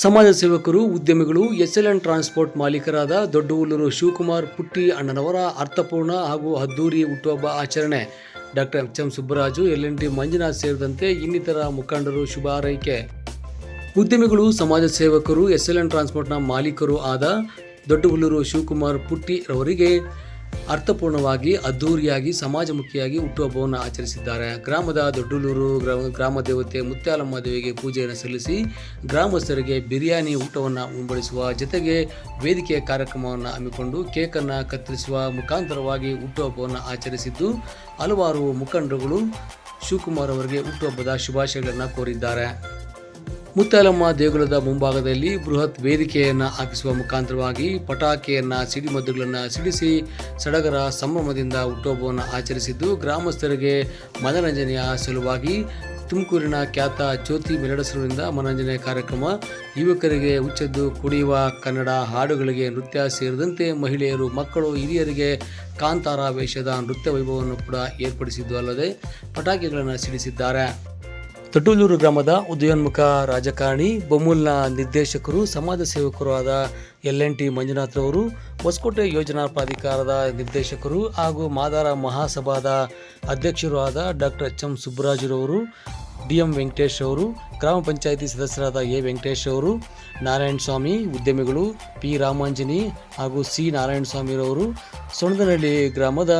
ಸಮಾಜ ಸೇವಕರು, ಉದ್ಯಮಿಗಳು, ಎಸ್ಎಲ್ಎನ್ ಟ್ರಾನ್ಸ್ಪೋರ್ಟ್ ಮಾಲೀಕರಾದ ದೊಡ್ಡಹುಲ್ಲೂರು ಶಿವಕುಮಾರ್ ಪುಟ್ಟಿ ಅಣ್ಣನವರ ಅರ್ಥಪೂರ್ಣ ಹಾಗೂ ಅದ್ದೂರಿ ಹುಟ್ಟುಹಬ್ಬ ಆಚರಣೆ. Doctor H M Subbaraju, L N T Manjunath ಸೇರಿದಂತೆ ಇನ್ನಿತರ ಮುಖಂಡರು ಶುಭ ಹಾರೈಕೆ. ಉದ್ಯಮಿಗಳು, ಸಮಾಜ ಸೇವಕರು, ಎಸ್ಎಲ್ಎನ್ ಟ್ರಾನ್ಸ್ಪೋರ್ಟ್ನ ಮಾಲೀಕರು ಆದ ದೊಡ್ಡಹುಲ್ಲೂರು ಶಿವಕುಮಾರ್ ಪುಟ್ಟಿ ರವರಿಗೆ ಅರ್ಥಪೂರ್ಣವಾಗಿ ಅದ್ದೂರಿಯಾಗಿ ಸಮಾಜಮುಖಿಯಾಗಿ ಹುಟ್ಟುಹಬ್ಬವನ್ನು ಆಚರಿಸಿದ್ದಾರೆ. ಗ್ರಾಮದ ದೊಡ್ಡಲೂರು ಗ್ರಾಮ ದೇವತೆ ಮುತ್ಯಾಲಮ್ಮ ದೇವಿಗೆ ಪೂಜೆಯನ್ನು ಸಲ್ಲಿಸಿ ಗ್ರಾಮಸ್ಥರಿಗೆ ಬಿರಿಯಾನಿ ಊಟವನ್ನು ಉಣಬಡಿಸುವ ಜೊತೆಗೆ ವೇದಿಕೆಯ ಕಾರ್ಯಕ್ರಮವನ್ನು ಹಮ್ಮಿಕೊಂಡು ಕೇಕನ್ನು ಕತ್ತರಿಸುವ ಮುಖಾಂತರವಾಗಿ ಹುಟ್ಟುಹಬ್ಬವನ್ನು ಆಚರಿಸಿದ್ದು, ಹಲವಾರು ಮುಖಂಡರುಗಳು ಶಿವಕುಮಾರ್ ಅವರಿಗೆ ಹುಟ್ಟುಹಬ್ಬದ ಶುಭಾಶಯಗಳನ್ನು ಕೋರಿದ್ದಾರೆ. ಮುತ್ತಾಲಮ್ಮ ದೇಗುಲದ ಮುಂಭಾಗದಲ್ಲಿ ಬೃಹತ್ ವೇದಿಕೆಯನ್ನು ಹಾಕಿಸುವ ಮುಖಾಂತರವಾಗಿ ಪಟಾಕಿಯನ್ನು ಸಿಡಿಮದ್ದುಗಳನ್ನು ಸಿಡಿಸಿ ಸಡಗರ ಸಂಭ್ರಮದಿಂದ ಹುಟ್ಟುಹಬ್ಬವನ್ನು ಆಚರಿಸಿದ್ದು ಗ್ರಾಮಸ್ಥರಿಗೆ ಮನರಂಜನೆಯ ಸಲುವಾಗಿ ತುಮಕೂರಿನ ಖ್ಯಾತ ಜ್ಯೋತಿ ಮೆಲಡಸರಿಂದ ಮನರಂಜನೆ ಕಾರ್ಯಕ್ರಮ. ಯುವಕರಿಗೆ ಉಚ್ಚದ್ದು ಕುಡಿಯುವ ಕನ್ನಡ ಹಾಡುಗಳಿಗೆ ನೃತ್ಯ ಸೇರಿದಂತೆ ಮಹಿಳೆಯರು, ಮಕ್ಕಳು, ಹಿರಿಯರಿಗೆ ಕಾಂತಾರ ವೇಷದ ನೃತ್ಯ ವೈಭವವನ್ನು ಕೂಡ ಏರ್ಪಡಿಸಿದ್ದು ಅಲ್ಲದೆ ಪಟಾಕಿಗಳನ್ನು ಸಿಡಿಸಿದ್ದಾರೆ. ತೊಟ್ಟೂಲೂರು ಗ್ರಾಮದ ಉದಯೋನ್ಮುಖ ರಾಜಕಾರಣಿ, ಬೊಮ್ಮೂಲ್ನ ನಿರ್ದೇಶಕರು, ಸಮಾಜ ಸೇವಕರು ಆದ ಎಲ್ ಎನ್ ಟಿ ಮಂಜುನಾಥ್ರವರು ಹೊಸಕೋಟೆ ಯೋಜನಾ ಪ್ರಾಧಿಕಾರದ ನಿರ್ದೇಶಕರು ಹಾಗೂ ಮಾದಾರ ಮಹಾಸಭಾದ ಅಧ್ಯಕ್ಷರು ಆದ ಡಾಕ್ಟರ್ ಎಚ್ ಎಂ ಸುಬ್ಬರಾಜುರವರು ಡಿ ಎಂ ವೆಂಕಟೇಶ್ ಅವರು ಗ್ರಾಮ ಪಂಚಾಯಿತಿ ಸದಸ್ಯರಾದ ಎ ವೆಂಕಟೇಶ್ ಅವರು ನಾರಾಯಣ ಸ್ವಾಮಿ, ಉದ್ಯಮಿಗಳು ಪಿ ರಾಮಾಂಜನಿ ಹಾಗೂ ಸಿ ನಾರಾಯಣ ಸ್ವಾಮಿರವರು ಸೊಣದನಹಳ್ಳಿ ಗ್ರಾಮದ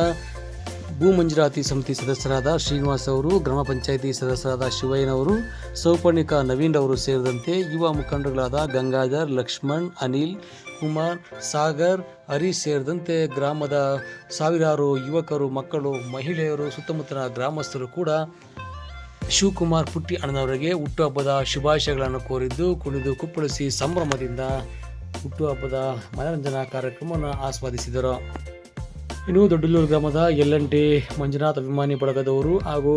ಭೂ ಮಂಜೂರಾತಿ ಸಮಿತಿ ಸದಸ್ಯರಾದ ಶ್ರೀನಿವಾಸ್ ಅವರು, ಗ್ರಾಮ ಪಂಚಾಯಿತಿ ಸದಸ್ಯರಾದ ಶಿವಯ್ಯನವರು ಸೌಪರ್ಣಿಕ ನವೀನ್ ಅವರು ಸೇರಿದಂತೆ ಯುವ ಮುಖಂಡರುಗಳಾದ ಗಂಗಾಧರ್, ಲಕ್ಷ್ಮಣ್, ಅನಿಲ್, ಕುಮಾರ್, ಸಾಗರ್, ಹರೀಶ್ ಸೇರಿದಂತೆ ಗ್ರಾಮದ ಸಾವಿರಾರು ಯುವಕರು, ಮಕ್ಕಳು, ಮಹಿಳೆಯರು ಸುತ್ತಮುತ್ತಲ ಗ್ರಾಮಸ್ಥರು ಕೂಡ ಶಿವಕುಮಾರ್ ಪುಟ್ಟಿ ಅಣ್ಣನವರಿಗೆ ಹುಟ್ಟುಹಬ್ಬದ ಶುಭಾಶಯಗಳನ್ನು ಕೋರಿದ್ದು, ಕುಣಿದು ಕುಪ್ಪಳಿಸಿ ಸಂಭ್ರಮದಿಂದ ಹುಟ್ಟುಹಬ್ಬದ ಮನರಂಜನಾ ಕಾರ್ಯಕ್ರಮವನ್ನು ಆಸ್ವಾದಿಸಿದರು. ಇನ್ನು ದೊಡ್ಡಲೂರು ಗ್ರಾಮದ ಎಲ್ ಎನ್ ಟಿ ಮಂಜುನಾಥ್ ಅಭಿಮಾನಿ ಬಳಗದವರು ಹಾಗೂ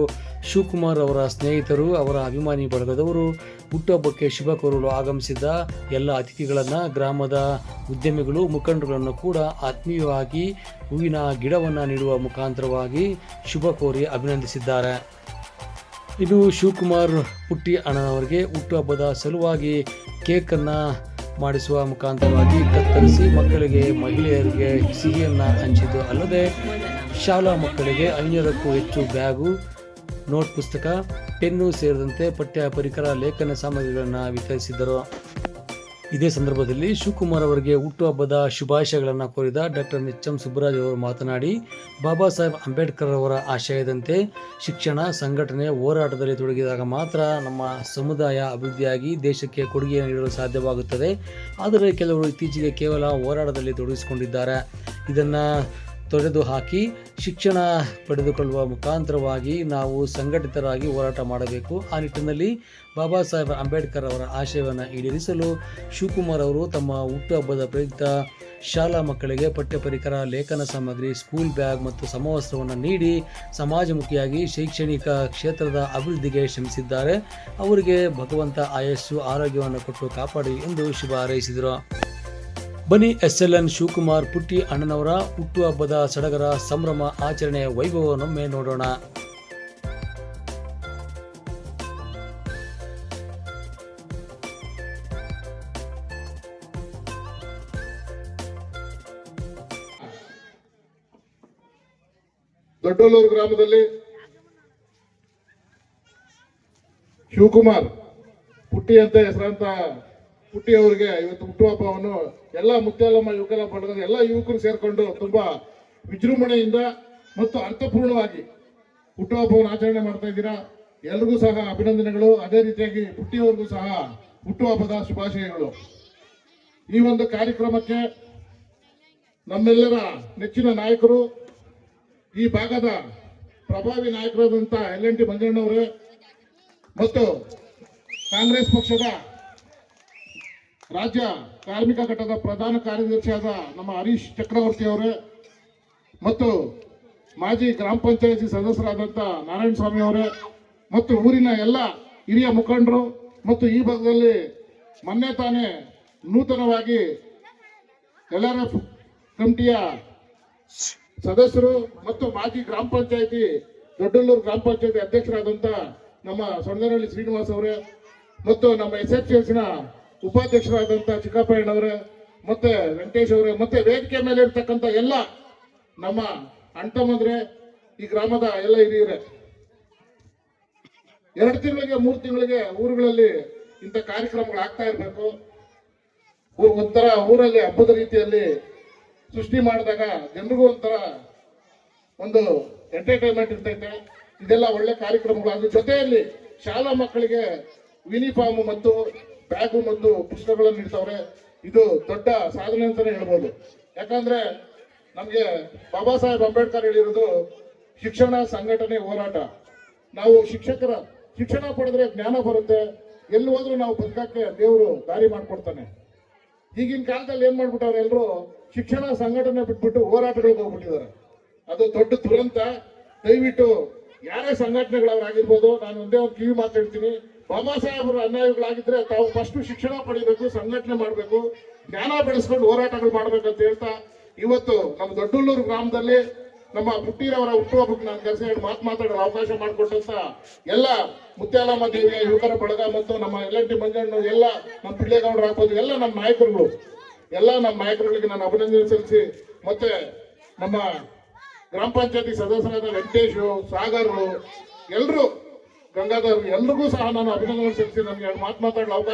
ಶಿವಕುಮಾರ್ ಅವರ ಸ್ನೇಹಿತರು ಅವರ ಅಭಿಮಾನಿ ಬಳಗದವರು ಹುಟ್ಟುಹಬ್ಬಕ್ಕೆ ಶುಭ ಕೋರಲು ಆಗಮಿಸಿದ್ದ ಎಲ್ಲ ಅತಿಥಿಗಳನ್ನು ಗ್ರಾಮದ ಉದ್ಯಮಿಗಳು, ಮುಖಂಡರುಗಳನ್ನು ಕೂಡ ಆತ್ಮೀಯವಾಗಿ ಹೂವಿನ ಗಿಡವನ್ನು ನೀಡುವ ಮುಖಾಂತರವಾಗಿ ಶುಭ ಕೋರಿ ಅಭಿನಂದಿಸಿದ್ದಾರೆ. ಇನ್ನು ಶಿವಕುಮಾರ್ ಪುಟ್ಟಿ ಅಣ್ಣನವರಿಗೆ ಹುಟ್ಟುಹಬ್ಬದ ಸಲುವಾಗಿ ಕೇಕನ್ನು ಮಾಡಿಸುವ ಮುಖಾಂತರವಾಗಿ ಕತ್ತರಿಸಿ ಮಕ್ಕಳಿಗೆ, ಮಹಿಳೆಯರಿಗೆ ಸಿಹಿಯನ್ನು ಹಂಚಿತು ಅಲ್ಲದೆ ಶಾಲಾ ಮಕ್ಕಳಿಗೆ ಐನೂರಕ್ಕೂ ಹೆಚ್ಚು ಬ್ಯಾಗು, ನೋಟ್ ಪುಸ್ತಕ, ಪೆನ್ನು ಸೇರಿದಂತೆ ಪಠ್ಯ ಪರಿಕರ, ಲೇಖನ ಸಾಮಗ್ರಿಗಳನ್ನು ವಿತರಿಸಿದರು ಇದೇ ಸಂದರ್ಭದಲ್ಲಿ ಶಿವಕುಮಾರ್ ಅವರಿಗೆ ಹುಟ್ಟುಹಬ್ಬದ ಶುಭಾಶಯಗಳನ್ನು ಕೋರಿದ ಡಾಕ್ಟರ್ ಎಂ ಸುಬ್ಬರಾಜ್ ಅವರು ಮಾತನಾಡಿ, ಬಾಬಾ ಸಾಹೇಬ್ ಅಂಬೇಡ್ಕರ್ ಅವರ ಆಶಯದಂತೆ ಶಿಕ್ಷಣ, ಸಂಘಟನೆ ಹೋರಾಟದಲ್ಲಿ ತೊಡಗಿದಾಗ ಮಾತ್ರ ನಮ್ಮ ಸಮುದಾಯ ಅಭಿವೃದ್ಧಿಯಾಗಿ ದೇಶಕ್ಕೆ ಕೊಡುಗೆ ನೀಡಲು ಸಾಧ್ಯವಾಗುತ್ತದೆ. ಆದರೆ ಕೆಲವರು ಇತ್ತೀಚೆಗೆ ಕೇವಲ ಹೋರಾಟದಲ್ಲಿ ತೊಡಗಿಸಿಕೊಂಡಿದ್ದಾರೆ. ಇದನ್ನು ತೊಡೆದು ಹಾಕಿ ಶಿಕ್ಷಣ ಪಡೆದುಕೊಳ್ಳುವ ಮುಖಾಂತರವಾಗಿ ನಾವು ಸಂಘಟಿತರಾಗಿ ಹೋರಾಟ ಮಾಡಬೇಕು. ಆ ನಿಟ್ಟಿನಲ್ಲಿ ಬಾಬಾ ಸಾಹೇಬ್ ಅಂಬೇಡ್ಕರ್ ಅವರ ಆಶಯವನ್ನು ಈಡೇರಿಸಲು ಶಿವಕುಮಾರ್ ಅವರು ತಮ್ಮ ಹುಟ್ಟುಹಬ್ಬದ ಪ್ರಯುಕ್ತ ಶಾಲಾ ಮಕ್ಕಳಿಗೆ ಪಠ್ಯ ಪರಿಕರ ಲೇಖನ ಸಾಮಗ್ರಿ ಸ್ಕೂಲ್ ಬ್ಯಾಗ್ ಮತ್ತು ಸಮವಸ್ತ್ರವನ್ನು ನೀಡಿ ಸಮಾಜಮುಖಿಯಾಗಿ ಶೈಕ್ಷಣಿಕ ಕ್ಷೇತ್ರದ ಅಭಿವೃದ್ಧಿಗೆ ಶ್ರಮಿಸಿದ್ದಾರೆ. ಅವರಿಗೆ ಭಗವಂತ ಆಯಸ್ಸು, ಆರೋಗ್ಯವನ್ನು ಕೊಟ್ಟು ಕಾಪಾಡಿ ಎಂದು ಶುಭ ಹಾರೈಸಿದರು. ಬನ್ನಿ S L N Shivakumar Putti ಅಣ್ಣನವರ ಹುಟ್ಟುಹಬ್ಬದ ಸಡಗರ ಸಂಭ್ರಮ ಆಚರಣೆಯ ವೈಭವವನ್ನೊಮ್ಮೆ ನೋಡೋಣ. ದೊಡ್ಡಲೂರು ಗ್ರಾಮದಲ್ಲಿ ಶಿವಕುಮಾರ್ ಪುಟ್ಟಿ ಅಂತ ಹೆಸರಂತ ಪುಟ್ಟಿ ಅವರಿಗೆ, ಇವತ್ತು ಹುಟ್ಟುಹಬ್ಬವನ್ನು ಎಲ್ಲ ಮುತ್ಯಾಲಮ್ಮ ಯುವಕಲ ಬಳಗದ ಎಲ್ಲ ಯುವಕರು ಸೇರಿಕೊಂಡು ತುಂಬಾ ವಿಜೃಂಭಣೆಯಿಂದ ಮತ್ತು ಅರ್ಥಪೂರ್ಣವಾಗಿ ಹುಟ್ಟುಹಬ್ಬವನ್ನು ಆಚರಣೆ ಮಾಡ್ತಾ ಇದ್ದೀರಾ? ಎಲ್ರಿಗೂ ಸಹ ಅಭಿನಂದನೆಗಳು. ಅದೇ ರೀತಿಯಾಗಿ ಪುಟ್ಟಿಯವ್ರಿಗೂ ಸಹ ಹುಟ್ಟುಹಬ್ಬದ ಶುಭಾಶಯಗಳು. ಈ ಒಂದು ಕಾರ್ಯಕ್ರಮಕ್ಕೆ ನಮ್ಮೆಲ್ಲರ ನೆಚ್ಚಿನ ನಾಯಕರು, ಈ ಭಾಗದ ಪ್ರಭಾವಿ ನಾಯಕರಾದಂಥ ಎಲ್ ಎನ್ ಟಿ ಮಂಜಣ್ಣವರೇ ಮತ್ತು ಕಾಂಗ್ರೆಸ್ ಪಕ್ಷದ ರಾಜ್ಯ ಕಾರ್ಮಿಕ ಘಟಕದ ಪ್ರಧಾನ ಕಾರ್ಯದರ್ಶಿಯಾದ ನಮ್ಮ ಹರೀಶ್ ಚಕ್ರವರ್ತಿ ಅವರೇ ಮತ್ತು ಮಾಜಿ ಗ್ರಾಮ ಪಂಚಾಯತಿ ಸದಸ್ಯರಾದಂಥ ನಾರಾಯಣ ಸ್ವಾಮಿ ಅವರೇ ಮತ್ತು ಊರಿನ ಎಲ್ಲ ಹಿರಿಯ ಮುಖಂಡರು ಮತ್ತು ಈ ಭಾಗದಲ್ಲಿ ಮೊನ್ನೆ ತಾನೇ ನೂತನವಾಗಿ ಎಲ್ ಆರ್ ಎಫ್ ಕಮಿಟಿಯ ಸದಸ್ಯರು ಮತ್ತು ಮಾಜಿ ಗ್ರಾಮ ಪಂಚಾಯತಿ, ದೊಡ್ಡಲ್ಲೂರು ಗ್ರಾಮ ಪಂಚಾಯತಿ ಅಧ್ಯಕ್ಷರಾದಂಥ ನಮ್ಮ ಸೊಂಡನಹಳ್ಳಿ ಶ್ರೀನಿವಾಸ್ ಅವರೇ ಮತ್ತು ನಮ್ಮ ಎಸ್ ಎಚ್ ಎಸ್ನ ಉಪಾಧ್ಯಕ್ಷರಾದಂಥ ಚಿಕ್ಕಪ್ಪಯ್ಯನವರ, ಮತ್ತೆ ವೆಂಕಟೇಶ್ ಅವರ, ಮತ್ತೆ ವೇದಿಕೆ ಮೇಲೆ ಇರ್ತಕ್ಕಂಥ ಎಲ್ಲ ನಮ್ಮ ಅಂಟಮಂದ್ರೆ ಈ ಗ್ರಾಮದ ಎಲ್ಲ ಹಿರಿಯರೇ. ಎರಡು ತಿಂಗಳಿಗೆ, ಮೂರು ತಿಂಗಳಿಗೆ ಊರುಗಳಲ್ಲಿ ಇಂಥ ಕಾರ್ಯಕ್ರಮಗಳು ಆಗ್ತಾ ಇರಬೇಕು. ಒಂಥರ ಊರಲ್ಲಿ ಹಬ್ಬದ ರೀತಿಯಲ್ಲಿ ಸೃಷ್ಟಿ ಮಾಡಿದಾಗ ಜನರಿಗೂ ಒಂಥರ ಒಂದು ಎಂಟರ್ಟೈನ್ಮೆಂಟ್ ಇರ್ತೈತೆ. ಇದೆಲ್ಲ ಒಳ್ಳೆ ಕಾರ್ಯಕ್ರಮಗಳು ಅದ್ರ ಜೊತೆಯಲ್ಲಿ ಶಾಲಾ ಮಕ್ಕಳಿಗೆ ಯೂನಿಫಾರ್ಮ್ ಮತ್ತು ಬ್ಯಾಗು ಮತ್ತು ಪುಸ್ತಕಗಳನ್ನು ನೀಡ್ತಾವ್ರೆ ಇದು ದೊಡ್ಡ ಸಾಧನೆ ಅಂತಾನೆ ಹೇಳ್ಬೋದು. ಯಾಕಂದ್ರೆ ನಮಗೆ ಬಾಬಾ ಸಾಹೇಬ್ ಅಂಬೇಡ್ಕರ್ ಹೇಳಿರೋದು ಶಿಕ್ಷಣ ಸಂಘಟನೆ ಹೋರಾಟ. ನಾವು ಶಿಕ್ಷಕರ, ಶಿಕ್ಷಣ ಪಡೆದ್ರೆ ಜ್ಞಾನ ಬರುತ್ತೆ ಎಲ್ಲಿ ಹೋದ್ರೂ ನಾವು ಬದುಕಕ್ಕೆ ದೇವರು ದಾರಿ ಮಾಡ್ಕೊಡ್ತಾನೆ. ಈಗಿನ ಕಾಲದಲ್ಲಿ ಏನ್ ಮಾಡ್ಬಿಟ್ಟವ್ರೆ ಎಲ್ಲರೂ ಶಿಕ್ಷಣ ಸಂಘಟನೆ ಬಿಟ್ಬಿಟ್ಟು ಹೋರಾಟಗಳಿಗೆ ಹೋಗ್ಬಿಟ್ಟಿದ್ದಾರೆ. ಅದು ದೊಡ್ಡ ದುರಂತ. ದಯವಿಟ್ಟು ಯಾರೇ ಸಂಘಟನೆಗಳವರಾಗಿರ್ಬೋದು, ನಾನು ಒಂದೇ ಒಂದು ಕಿವಿ ಮಾತಾಡ್ತೀನಿ. ಬಾಬಾ ಸಾಹೇಬರು ಅನ್ಯಾಯಗಳಾಗಿದ್ರೆ ತಾವು ಫಸ್ಟ್ ಶಿಕ್ಷಣ ಪಡಿಬೇಕು, ಸಂಘಟನೆ ಮಾಡಬೇಕು, ಜ್ಞಾನ ಬೆಳೆಸ್ಕೊಂಡು ಹೋರಾಟಗಳು ಮಾಡ್ಬೇಕಂತ ಹೇಳ್ತಾ ಇವತ್ತು ನಮ್ಮ ದೊಡ್ಡಲ್ಲೂರು ಗ್ರಾಮದಲ್ಲಿ ನಮ್ಮ ಪುಟ್ಟಿರವರ ಹುಟ್ಟುಹಬ್ಬಕ್ಕೆ ನಾನು ಕರೆಸಿ ಹೇಳಿ ಮಾತು ಮಾತಾಡಲು ಅವಕಾಶ ಮಾಡಿಕೊಟ್ಟಂತ ಎಲ್ಲ ಮುತ್ಯಾಲಮ್ಮ ದೇವಿಯ, ಯುವಕರ ಬಳಗ ಮತ್ತು ನಮ್ಮ ಎಲ್ ಟಿ ಮಂಜಣ್ಣ, ಎಲ್ಲ ನಮ್ಮ ಪಿಳ್ಳೆಗೌಡರು ಹಾಕೋದು, ಎಲ್ಲ ನಮ್ಮ ನಾಯಕರುಗಳು, ಎಲ್ಲ ನಮ್ಮ ನಾಯಕರುಗಳಿಗೆ ನಾನು ಅಭಿನಂದನೆ ಸಲ್ಲಿಸಿ ಮತ್ತೆ ನಮ್ಮ ಗ್ರಾಮ ಪಂಚಾಯತಿ ಸದಸ್ಯರಾದ ವೆಂಕಟೇಶು ಸಾಗರ್ ಎಲ್ಲರೂ ಗಂಗಾಧರ್ ಎಲ್ರಿಗೂ ಸಹ ನಾನು ಅಭಿನಂದನೆ ಸಲ್ಲಿಸಿ ನನಗೆ ಎರಡು ಮಾತು ಮಾತಾಡಲು ಅವಕಾಶ